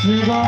Shiva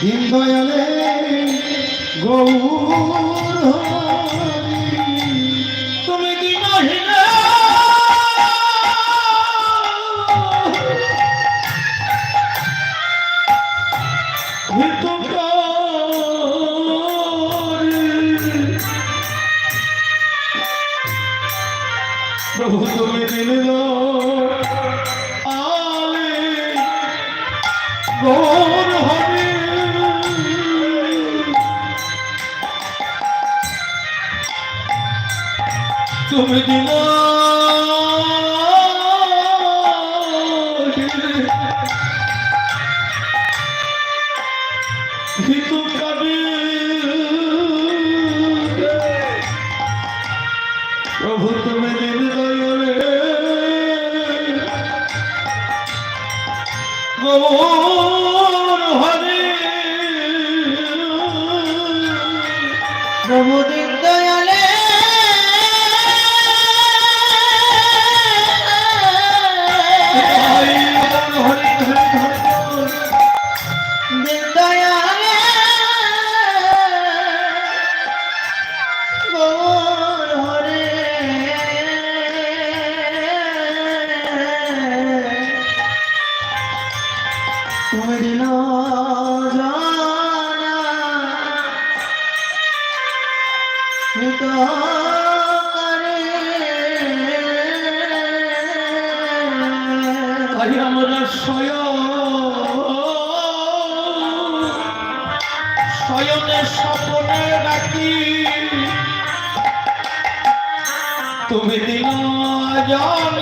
দীনদয়ালে Gour তুমি দিলা আমরা স্বয়ং স্বয়নে স্বপনে রাখি তুমি দিন জন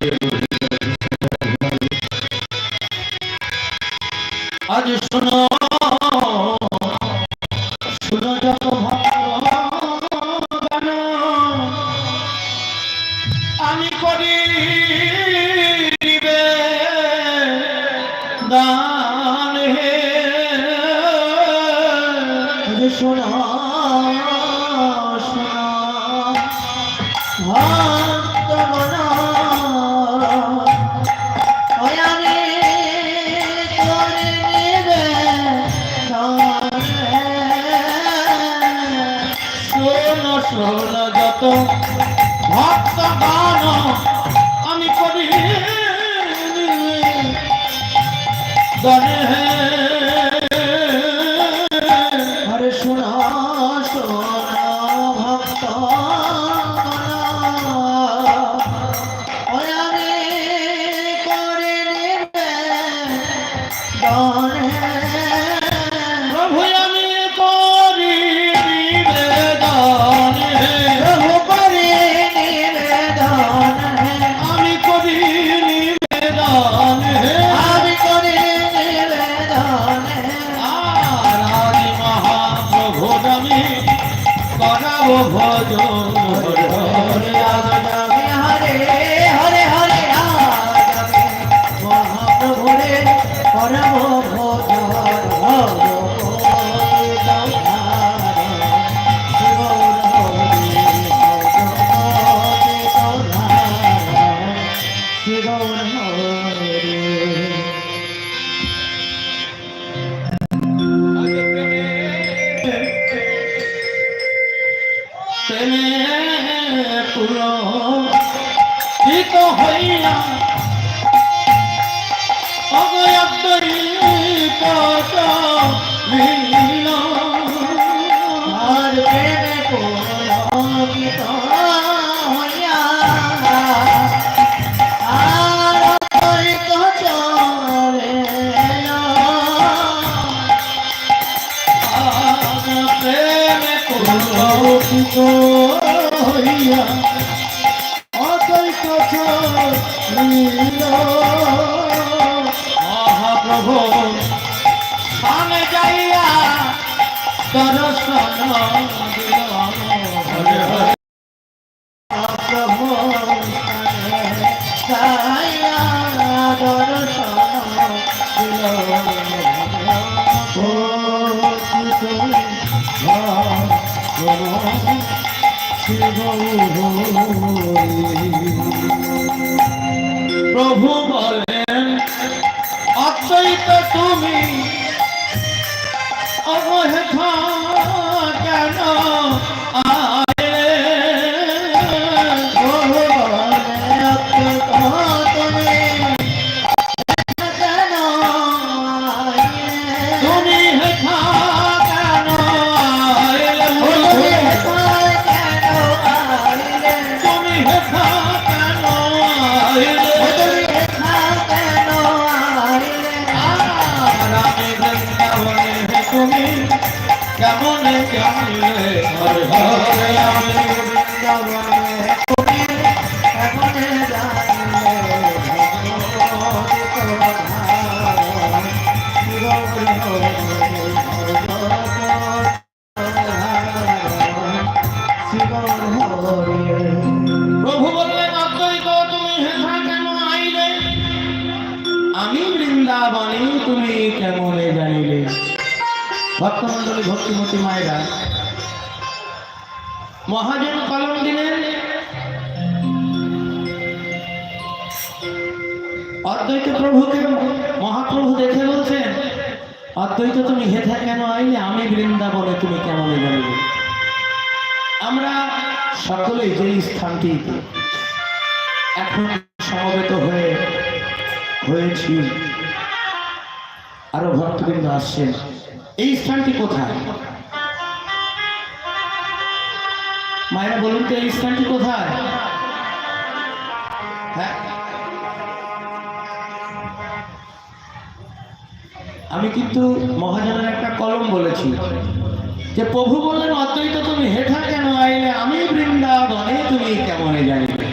দান প্রভু বলেন অদ্বৈত তুমি অবহেথা কেন? বৃন্দাবনে তুমি কেমনে জানিলে? ভক্তমন্ডলী ভক্তিমতী মায়েরা মহাজন কলম দিলেন। অদ্বৈত প্রভুকে মহাপ্রভু দেখে বলছেন, অদ্বৈত তুমি হেথা কেন আইলে? আমি বৃন্দাবনে তুমি কেমনে জানিলে আমরা সকলে যে স্থানটি এখন সমবেত হয়ে হয়েছি, আরও ভক্তবৃন্দ আসছেন। এই স্থানটি কোথায়? মায়েরা বলুন তো, এই স্থানটি কোথায়? হ্যাঁ? আমি কিন্তু মহাজনের একটা কলম বলেছি যে, প্রভু বললেন, অদ্বৈত তুমি হেঠা কেন আইলে? আমি বৃন্দাবনে তুমি কেমনে জানিবে?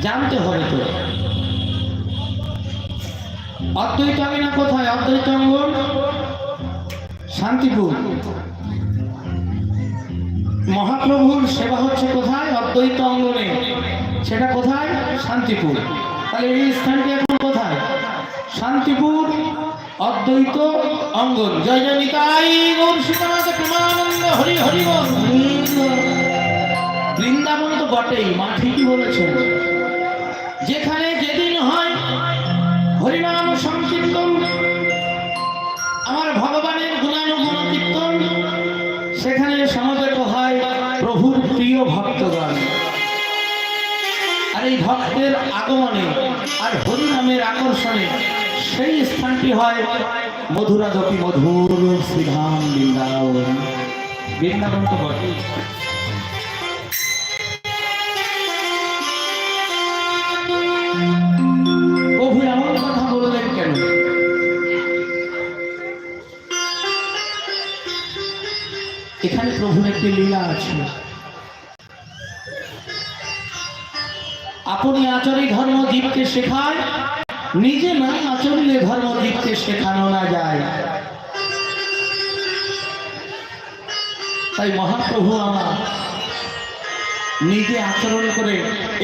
জানতে হবে তো। অদ্বৈত আমি না কোথায়? অদ্বৈত অঙ্গন শান্তিপুর। মহাপ্রভুর সেবা হচ্ছে কোথায়? অদ্বৈত অঙ্গনে। সেটা কোথায়? শান্তিপুর। তাহলে এই স্থানটি এখন কোথায়? শান্তিপুর অদ্বৈত অঙ্গন। জয় জয় নিতাই প্রেমানন্দ। হরি হরি বৃন্দাবন তো বটেই, মা ঠিকই বলেছেন। যেখানে যেদিন হয়, হরিনাম সংকীর্তন। আমার ভগবানের গুণানুগুণ কীর্তন। সেখানে প্রিয় ভক্তগণ আর এই ভক্তের আগমনে আর হরিনামের আকর্ষণে সেই স্থানটি হয় মধুরা দপি মধুর শ্রীধাম বৃন্দাবন। বৃন্দাবন তো বটেই। প্রভু এমন কথা এখানে প্রভুর একটি লীলা আছে। আপনি আচরে ধর্ম জীবকে শেখায়, নিজে না আচরলে ধর্ম জীবকে শেখানো না যায়। তাই মহাপ্রভু আমার নিজে আচরণ করে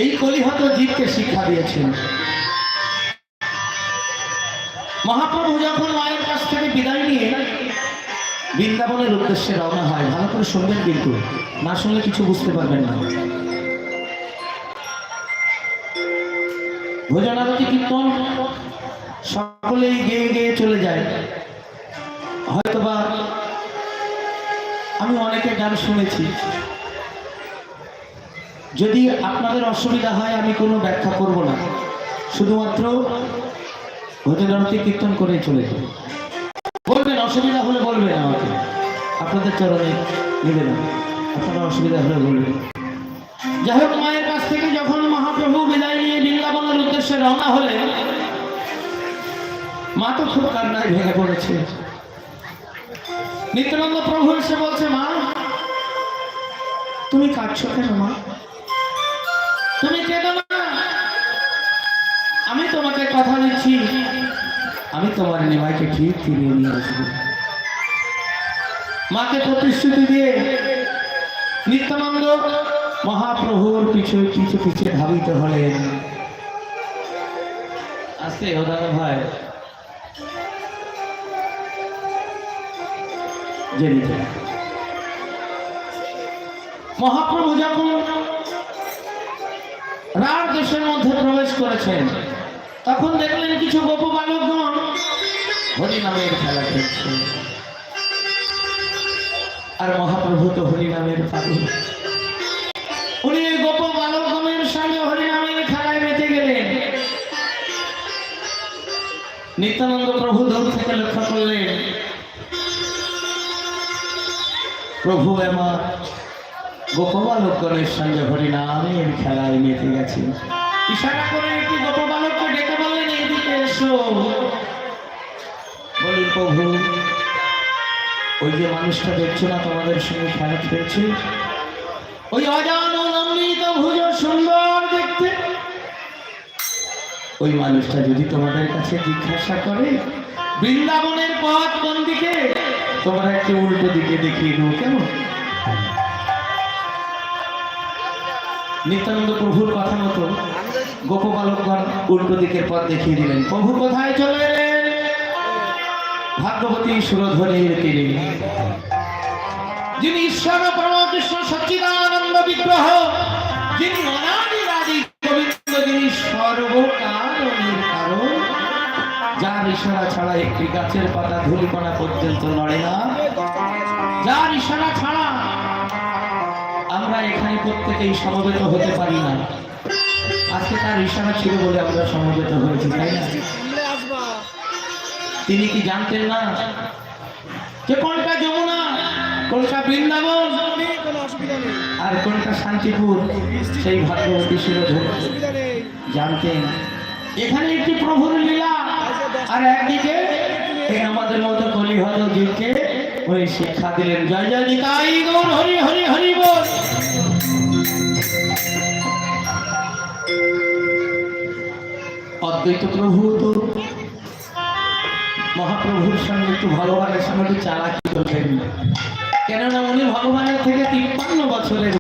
এই কলিহত জীবকে শিক্ষা দিয়েছেন। মহাপ্রভু যখন মায়ের কাছ থেকে বিদায় নিয়ে বৃন্দাবনের উদ্দেশ্যে রওনা হয়, ভালো করে শুনবেন কিন্তু, না শুনলে কিছু বুঝতে পারবেন না। ভোজনারতি কীর্তন সকলেই গেয়ে গেয়ে চলে যায়। হয়তোবা আমি অনেকে গান শুনেছি। যদি আপনাদের অসুবিধা হয়, আমি কোনো ব্যাখ্যা করব না। শুধুমাত্র ভোজনারতি কীর্তন করে চলে যাব। বলবেন, অসুবিধা হলে বলবেন আমাকে। আপনাদের চরণে নেবে না। আপনার অসুবিধা হলে বলবেন। যাই হোক, মায়ের কাছ থেকে যখন মহাপ্রভু বিদায় নিয়ে বৃন্দাবনের উদ্দেশ্যে রওনা হলে মা তো খুব কান্নায় ভেঙে পড়েছে। নিত্যানন্দ প্রভু এসে বলছে, মা, তুমি কাঁদছো কেন মা? তুমি কেঁদো না। আমি তোমাকে কথা দিচ্ছি। আমি তোমার নিমাইকে ঠিক ফিরিয়ে নিয়ে আসব মাকে প্রতিশ্রুতি দিয়ে নিত্যানন্দ মহাপ্রভুর পিছু পিছু পিছু ধাবিত হলেন। আসতে ও দাদা ভাই? মহাপ্রভু যখন রার দেশের মধ্যে প্রবেশ করেছেন, তখন দেখলেন কিছু গোপ বালকগণ হরিনামের খেলা খেলছে। আর মহাপ্রভু তো হরিনামের পাগল। নিত্যানন্দ প্রভু দূর থেকে লক্ষ্য করলেন। প্রভু আমার গোপবালকগণের সঙ্গে হরিনামের খেলায় মেতে গেছে। ইশারা করে একটি গোপবালককে ডেকে বললেন এইদিকে এসো। বলি প্রভু, ওই যে মানুষটা দেখছ না, তোমাদের সঙ্গে খেলা খেলছে? ওই অজান অমৃত ভুজ সুন্দর দেখতে ওই মানুষটা যদি তোমাদের কাছে জিজ্ঞাসা করে, বৃন্দাবনের পথ কোন দিকে? তোমরা একটু উল্টো দিকে দেখিয়ে দেবো কেমন? নিত্যানন্দ প্রভুর কথা মতো গোপবালকগণ উল্টো দিকের পথ দেখিয়ে দিলেন। প্রভু কোথায় চলে এলেন? ভাগ্যবতী সুরধ্বনির তীরে। যিনি ঈশ্বর, পরমকৃষ্ণ সচ্চিদানন্দ বিগ্রহ, যিনি অনাদিরাদি ইশারা ছাড়া একটি গাছের পাতা ধুলিকণা পর্যন্ত নড়ে না। যার ইশারা ছাড়া আমরা এখানে প্রত্যেকেই সমবেত হতে পারি না। আজকে তার ইশারা ছিল বলে আমরা সমবেত হয়েছি তাই না? তিনি কি জানতেন না? যে কোনটা যমুনা কোনটা বৃন্দাবন আর কোনটা শান্তিপুর সেই ভাগ্যবতী ছিল জানতেন। এখানে একটি প্রভুর লীলা। আর একদিকে আমাদের মতো ওই শিক্ষা দিলেন। জয় জয়, গৌর, হরি হরি হরি বল। অদ্বৈত প্রভু তো মহাপ্রভুর সঙ্গে একটু ভগবানের সঙ্গে একটু চালাকি করলেন। কেননা উনি ভগবানের থেকে তিপ্পান্ন বছরের